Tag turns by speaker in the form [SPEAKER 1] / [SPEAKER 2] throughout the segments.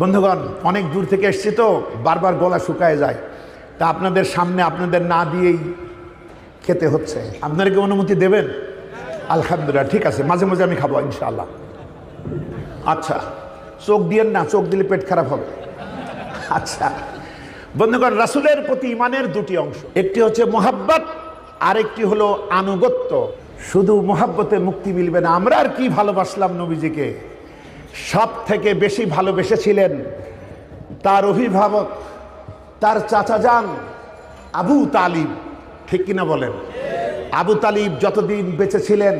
[SPEAKER 1] বন্ধুগণ, অনেক দূর থেকে এসছি তো, বারবার গলা শুকায় যায়। তা আপনাদের সামনে আপনাদের না দিয়েই খেতে হচ্ছে। আপনারা কি অনুমতি দেবেন? আলহামদুলিল্লাহ, ঠিক আছে, মাঝে মাঝে আমি খাব, ইনশাআল্লাহ। আচ্ছা চোখ দিয়েন না, চোখ দিলে পেট খারাপ হবে। আচ্ছা বন্ধুগণ, রাসুলের প্রতি ইমানের দুটি অংশ। একটি হচ্ছে মোহাব্বত, আরেকটি হলো আনুগত্য। শুধু মোহাব্বতে মুক্তি মিলবে না, আমরা আর কি ভালোবাসলাম নবীজিকে? সব থেকে বেশি ভালোবেসেছিলেন তার অভিভাবক, তার চাচা যান আবু তালিব। ঠিক কিনা বলেন? আবু তালিব যতদিন বেঁচে ছিলেন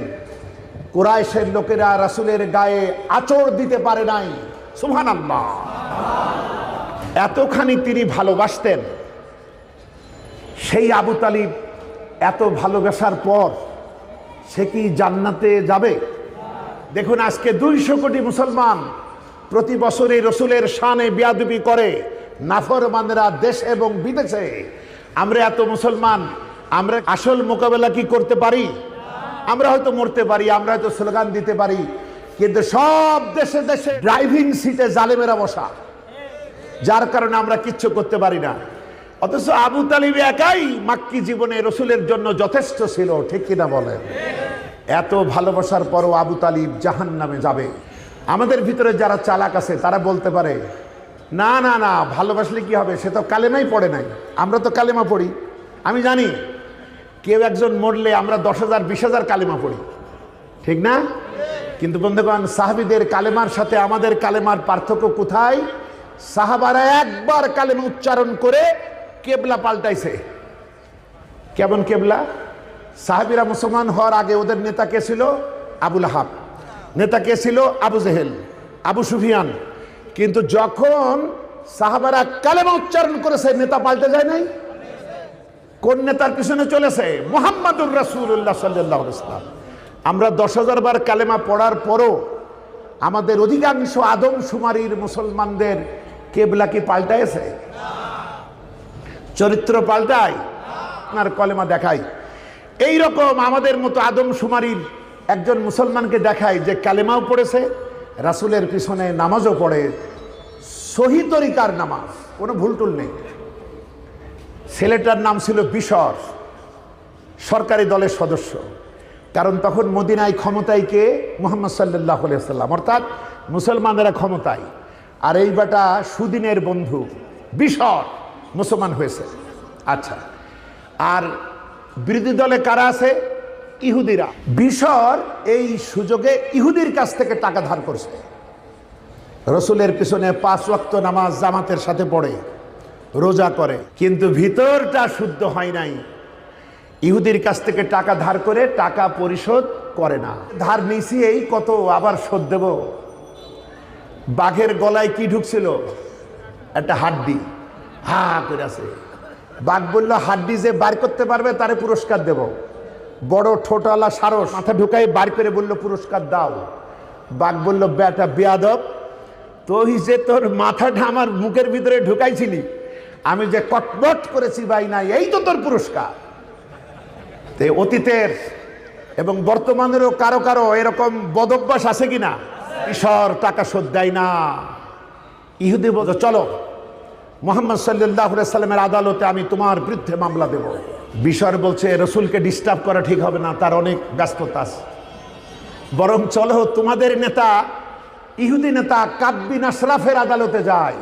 [SPEAKER 1] লোকেরা রাসুলের গায়ে আচর দিতে পারে নাই। সুহান আল্লাহ এতখানি তিনি ভালোবাসতেন। সেই আবু তালিব এত ভালোবাসার পর সে কি জান্নাতে যাবে? দেখুন, আজকে দুইশো কোটি মুসলমান প্রতি বছরে রসুলের শানে বিয়াদবি করে নাফরমানরা দেশ এবং বিদেশে। আমরা এত মুসলমান, আমরা আসল মোকাবেলা কি করতে পারি? আমরা হয়তো মরতে পারি, আমরা হয়তো স্লোগান দিতে পারি, কিন্তু সব দেশে দেশে ড্রাইভিং সিটে জালেমেরা বসা। যার কারণে আমরা কিচ্ছু করতে পারি না। অথচ আবু তালিব একাই মাক্কি জীবনে রসুলের জন্য যথেষ্ট ছিল, ঠিক কিনা বলেন? এত ভালোবাসার পরও আবু তালিব জাহান নামে যাবে। আমাদের ভিতরে যারা চালাক আছে, তারা বলতে পারে, না না না, ভালোবাসলে কি হবে? সে তো কালেমাই পড়ে নাই। আমরা তো কালেমা পড়ি। আমি জানি, কেউ একজন মরলে আমরা দশ হাজার, বিশ হাজার কালেমা পড়ি। ঠিক না? কিন্তু বন্ধুগণ, সাহাবিদের কালেমার সাথে আমাদের কালেমার পার্থক্য কোথায়? সাহাবারা একবার কালেমা উচ্চারণ করে কেবলা পাল্টাইছে। কেমন কেবলা? সাহাবিরা মুসলমান হওয়ার আগে ওদের নেতা কে ছিল? আবুল আহাব নেতা কে ছিল? আবু জেহেল, আবু সুফিয়ান। কিন্তু যখন সাহাবারা কালেমা উচ্চারণ করেছে নেতা পাল্টে যায় নাই? কোন নেতার পিছনে চলেছে? মোহাম্মদুর রাসুল্লাহ সাল্লাহ ইসলাম আমরা দশ হাজার বার কালেমা পড়ার পরও আমাদের অধিকাংশ আদম সুমারির মুসলমানদের কেবলা কি পাল্টাইছে? চরিত্র পাল্টায়? আপনার কলেমা দেখাই এই রকম আমাদের মতো আদম সুমারির একজন মুসলমানকে দেখায় যে কালেমাও পড়েছে, রাসুলের পিছনে নামাজও পড়ে, সহি তরিকার নামাজ, কোনো ভুলটুল নেই। ছেলেটার নাম ছিল বিশর, সরকারি দলের সদস্য। কারণ তখন মদিনায় ক্ষমতায় কে? মোহাম্মদ সাল্লাহ সাল্লাম অর্থাৎ মুসলমানেরা ক্ষমতায়। আর এই বেটা সুদিনের বন্ধু বিশর মুসলমান হয়েছে। আচ্ছা আর বিরোধী দলে কারা আছে? ইহুদিরা। বিশর এই সুযোগে ইহুদির কাছ থেকে টাকা ধার করছে। রসুলের পিছনে পাঁচ ওয়াক্ত নামাজ জামাতের সাথে পড়ে, রোজা করে। কিন্তু ভিতরটা শুদ্ধ হয় নাই। ইহুদির কাছ থেকে টাকা ধার করে টাকা পরিশোধ করে না। ধার নিছি এই কত আবার শোধ দেব? বাঘের গলায় কি ঢুকছিল? একটা হাড্ডি। হা করে আছে বাঘ বলল, হাড্ডি যে বার করতে পারবে, তারে পুরস্কার দেব। বড় ঠোঁটওয়ালা সারস মাথা ঢুকাই বার করে বলল, পুরস্কার দাও। বাঘ বলল, বেটা, বেয়াদব, তুই যে তোর মাথাটা আমার মুখের ভিতরে ঢুকাইছিলি, আমি যে কটমট করেছি ভাই নাই, এই তো তোর পুরস্কার। তে অতীতের এবং বর্তমানেরও কারও কারও এরকম বদভ্যাস আছে কিনা? ঈশ্বর টাকা শোধ দেয় না। ইহুদি বলতো চলো মোহাম্মদ সাল্লাহ সাল্লামের আদালতে আমি তোমার বিরুদ্ধে মামলা দেব। বিষয় বলছে রসুলকে ডিস্টার্ব করা ঠিক হবে না, তার অনেক ব্যস্ততা আছে। বরং চলো তোমাদের নেতা, ইহুদি নেতা কাব্বিন আশরাফের আদালতে যায়।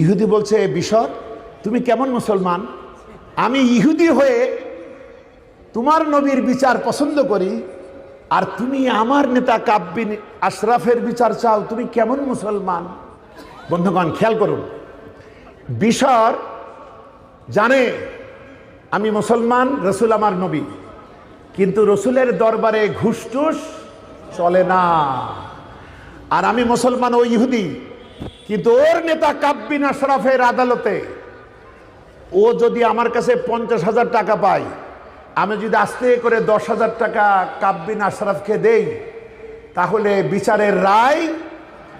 [SPEAKER 1] ইহুদি বলছে বিশর তুমি কেমন মুসলমান? আমি ইহুদি হয়ে তোমার নবীর বিচার পছন্দ করি, আর তুমি আমার নেতা কাব্বিন আশরাফের বিচার চাও, তুমি কেমন মুসলমান? বন্ধুগণ, খেয়াল করুন বিশর জানে, আমি মুসলমান, রসুল আমার নবী। কিন্তু রসুলের দরবারে ঘুষটুস চলে না। আর আমি মুসলমান ও ইহুদি, কিন্তু ওর নেতা কাব্বিন আশরাফের আদালতে, ও যদি আমার কাছে পঞ্চাশ হাজার টাকা পায়, আমি যদি আস্তে করে দশ হাজার টাকা কাব্বিন আশরাফকে দেই, তাহলে বিচারের রায়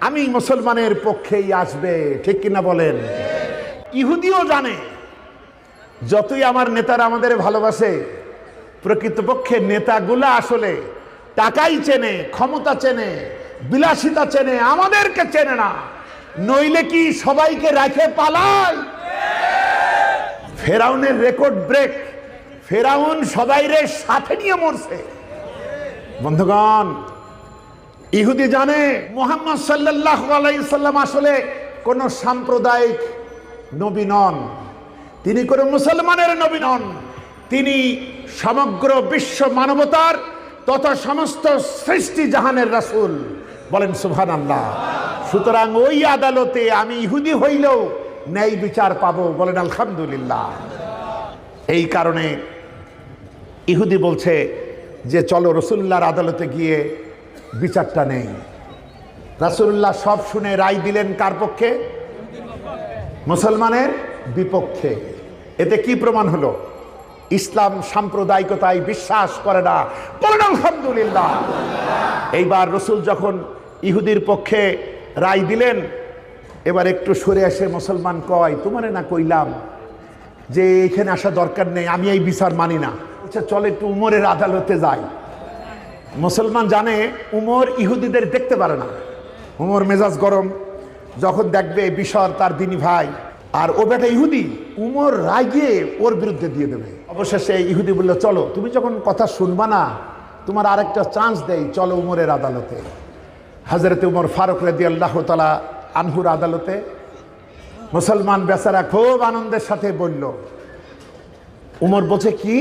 [SPEAKER 1] আমি মুসলমানের পক্ষেই আসবে, ঠিক কিনা বলেন? ইহুদিও জানে। যতই আমার নেতারা আমাদের ভালোবাসে, প্রকৃতপক্ষে নেতাগুলা আসলে টাকাই চেনে, ক্ষমতা চেনে, বিলাসিতা চেনে, আমাদেরকে চেনে না। নইলে কি সবাইকে রাখে পালায় ফেরাউনের রেকর্ড ব্রেক, ফেরাউন সবাইরে সাথে নিয়ে মরছে। বন্ধুগণ, ইহুদি জানে, মোহাম্মদ সাল্লাহ আলাইসাল্লাম আসলে কোন সাম্প্রদায়িক নবী নন। তিনি কোন মুসলমানের নবী নন। তিনি সমগ্র বিশ্ব মানবতার তথা সমস্ত সৃষ্টি জাহানের রাসূল। বলেন সুভান আল্লাহ সুতরাং ওই আদালতে আমি ইহুদি হইলেও ন্যায় বিচার পাবো, বলেন আলহামদুলিল্লাহ। এই কারণে ইহুদি বলছে যে, চলো রসুল্লাহর আদালতে গিয়ে বিচারটা নেই। রাসুল্লাহ সব শুনে রায় দিলেন কার পক্ষে? মুসলমানের বিপক্ষে। এতে কি প্রমাণ হলো? ইসলাম সাম্প্রদায়িকতায় বিশ্বাস করে না। বলেন, আলহামদুলিল্লাহ। এইবার রসুল যখন ইহুদির পক্ষে রায় দিলেন, এবার একটু সরে আসে মুসলমান কয়, তোমারে না কইলাম যে এখানে আসা দরকার নেই, আমি এই বিচার মানি না। আচ্ছা চলে একটু উমরের আদালতে যাই। মুসলমান জানে, উমর ইহুদিদের দেখতে পারে না। উমর মেজাজ গরম যখন দেখবে বিশর তার দিনী ভাই আর ও বেটা ইহুদি, উমর রাগে ওর বিরুদ্ধে দিয়ে দেবে। অবশেষে ইহুদি বলল, চলো, তুমি যখন কথা শুনবা না, তোমার আরেকটা চান্স দেয় চলো উমরের আদালতে। হাজরতে উমর ফারুক রেদি আল্লাহ তালা আনহুর আদালতে মুসলমান বেচারা খুব আনন্দের সাথে বলল, উমর বলছে কি?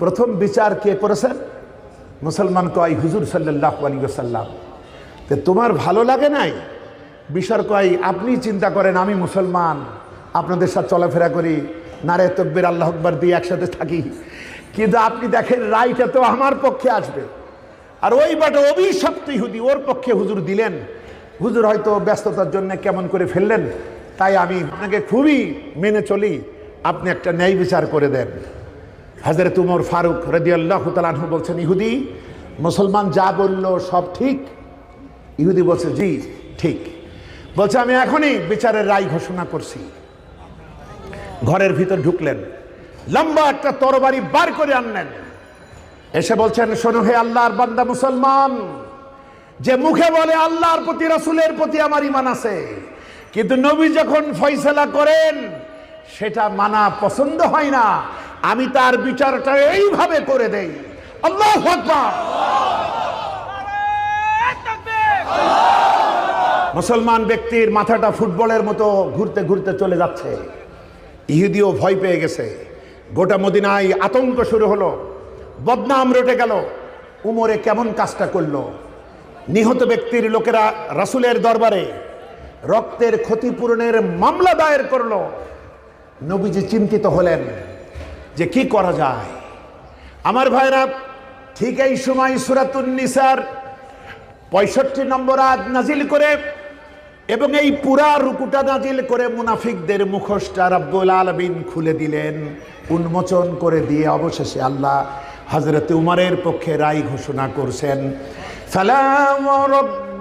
[SPEAKER 1] প্রথম বিচার কে করেছেন মুসলমান কয়, হুজুর সাল্লাহ আলী সাল্লাম তো তোমার ভালো লাগে নাই? বিশার কয় আপনি চিন্তা করেন, আমি মুসলমান, আপনাদের সাথে চলাফেরা করি নারে তকবির আল্লাহ আকবর দিয়ে একসাথে থাকি। কিন্তু আপনি দেখেন, রায়টা তো আমার পক্ষে আসবে। আর ওই বাটা অভিশপ্ত ইহুদি, ওর পক্ষে হুজুর দিলেন। হুজুর হয়তো ব্যস্ততার জন্য কেমন করে ফেললেন, তাই আমি আপনাকে খুবই মেনে চলি, আপনি একটা ন্যায় বিচার করে দেন। হাজরত উমর ফারুক রদি আল্লাহ তালাহু বলছেন, ইহুদি, মুসলমান যা বলল সব ঠিক? ইহুদি বলছে, জি, ঠিক। বলছে, আমি এখনই বিচারের রায় ঘোষণা করছি। ঘরের ভিতর ঢুকলেন। লম্বা একটা তরবারি বার করে আনলেন। এসে বলছেন, শোনো হে আল্লাহর বান্দা মুসলমান, যে মুখে বলে আল্লাহর প্রতি, রাসূলের প্রতি আমার ইমান আছে, কিন্তু নবী যখন ফয়সলা করেন, সেটা মানা পছন্দ হয় না। আমি তার বিচারটা এইভাবে করে দেই। আল্লাহ আকবার। মুসলমান ব্যক্তির মাথাটা ফুটবলের মতো ঘুরতে ঘুরতে চলে যাচ্ছে। ইহুদিও ভয় পেয়ে গেছে। গোটা মদিনায় আতঙ্ক শুরু হলো। বদনাম রটে গেল। উমরে কেমন কাজটা করল? নিহত ব্যক্তির লোকেরা রাসুলের দরবারে রক্তের ক্ষতিপূরণের মামলা দায়ের করল। নবীজি চিন্তিত হলেন যে কি করা যায়। আমার ভাইরা, ঠিক এই সময় সুরাতুন নিসার পঁয়ষট্টি নম্বর আজ নাজিল করে এবং এই পুরা রুকুটা নাজিল করে মুনাফিকদের মুখোশটা রব্বুল আলমিন খুলে দিলেন উন্মোচন করে দিয়ে অবশেষে আল্লাহ হজরত উমারের পক্ষে রায় ঘোষণা করছেন সালাম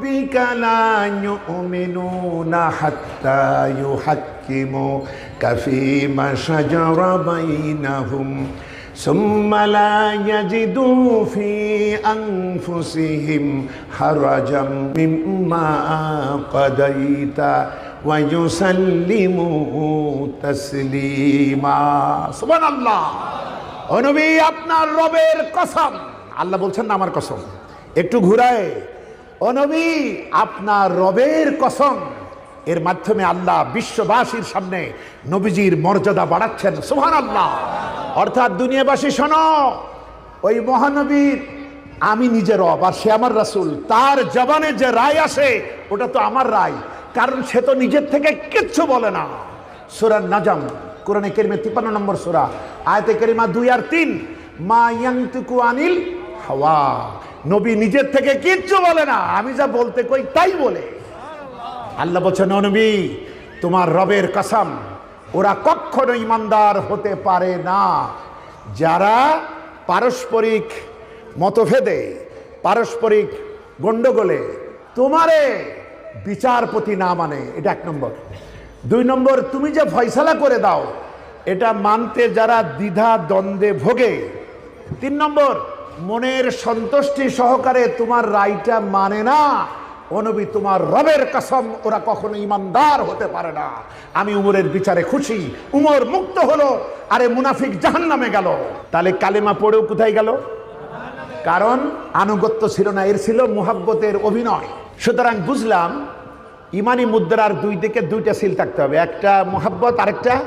[SPEAKER 1] ربك لا يؤمنون حتى يحكموك فيما شجر بينهم ثم لا يجدوا في أنفسهم حرجا مما قضيت ويسلموا تسليما سبحان الله ও নবী আপনার রবের কসম আল্লাহ বলছেন না আমার কসম একটু ঘুরায় ও নবী আপনার রবের কসম এর মাধ্যমে আল্লাহ বিশ্ববাসীর সামনে নবীজির মর্যাদা বাড়াচ্ছেন সুহান আল্লাহ অর্থাৎ দুনিয়াবাসী, শোনো, ওই মহানবীর, আমি নিজের রব আর সে আমার রাসূল। তার জবানে যে রায় আসে, ওটা তো আমার রায়। কারণ সে তো নিজের থেকে কিচ্ছু বলে না। সুরার নাজাম, কোরআনে কেরিমে তিপ্পান্ন নম্বর সুরা। আয়তে কেরিমা দুই আর তিন, মা ইয়াংতুকু আনিল হাওয়া। নবী নিজের থেকে কিচ্ছু বলে না। আমি যা বলতে কই, তাই বলে। আল্লাহ বলছেন নবী, তোমার রবের কসম ওরা কখনো ইমানদার হতে পারে না। যারা পারস্পরিক মতভেদে, পারস্পরিক গণ্ডগোলে তোমারে বিচারপতি না মানে এটা এক নম্বর। দুই নম্বর, তুমি যে ফয়সালা করে দাও, এটা মানতে যারা দ্বিধা দ্বন্দ্বে ভোগে। তিন নম্বর, মনের সন্তুষ্টি সহকারে তোমার রায়টা মানে না। অনবী তোমার রবের কসম, ওরা কখনো ইমানদার হতে পারে না। আমি উমরের বিচারে খুশি, উমর মুক্ত হলো, আরে মুনাফিক জাহান নামে গেল। তাহলে কালেমা পড়েও কোথায় গেল? কারণ আনুগত্য ছিল না, এর ছিল মুহাব্বতের অভিনয়। সুতরাং বুঝলাম, ইমানি মুদ্রার দুই দিকে দুইটা সিল থাকতে হবে, একটা মোহাব্বত, আরেকটা